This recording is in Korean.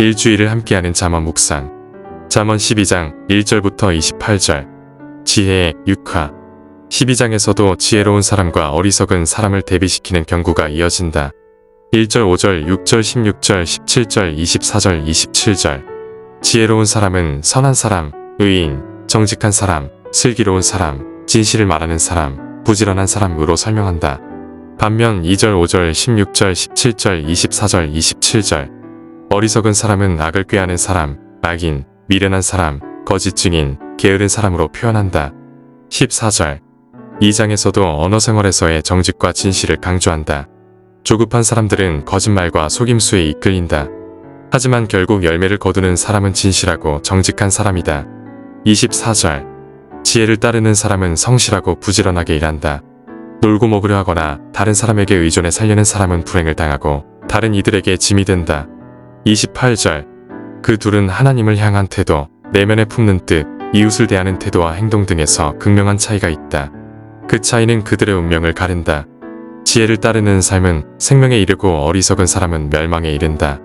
일주일을 함께하는 잠언 묵상. 잠언 12장 1절부터 28절. 지혜의 육화. 12장에서도 지혜로운 사람과 어리석은 사람을 대비시키는 경구가 이어진다. 1절, 5절, 6절, 16절, 17절, 24절, 27절. 지혜로운 사람은 선한 사람, 의인, 정직한 사람, 슬기로운 사람, 진실을 말하는 사람, 부지런한 사람으로 설명한다. 반면 2절, 5절, 16절, 17절, 24절, 27절. 어리석은 사람은 악을 꾀하는 사람, 악인, 미련한 사람, 거짓 증인, 게으른 사람으로 표현한다. 14절. 이 장에서도 언어 생활에서의 정직과 진실을 강조한다. 조급한 사람들은 거짓말과 속임수에 이끌린다. 하지만 결국 열매를 거두는 사람은 진실하고 정직한 사람이다. 24절. 지혜를 따르는 사람은 성실하고 부지런하게 일한다. 놀고 먹으려 하거나 다른 사람에게 의존해 살려는 사람은 불행을 당하고 다른 이들에게 짐이 된다. 28절. 그 둘은 하나님을 향한 태도, 내면에 품는 뜻, 이웃을 대하는 태도와 행동 등에서 극명한 차이가 있다. 그 차이는 그들의 운명을 가른다. 지혜를 따르는 삶은 생명에 이르고 어리석은 사람은 멸망에 이른다.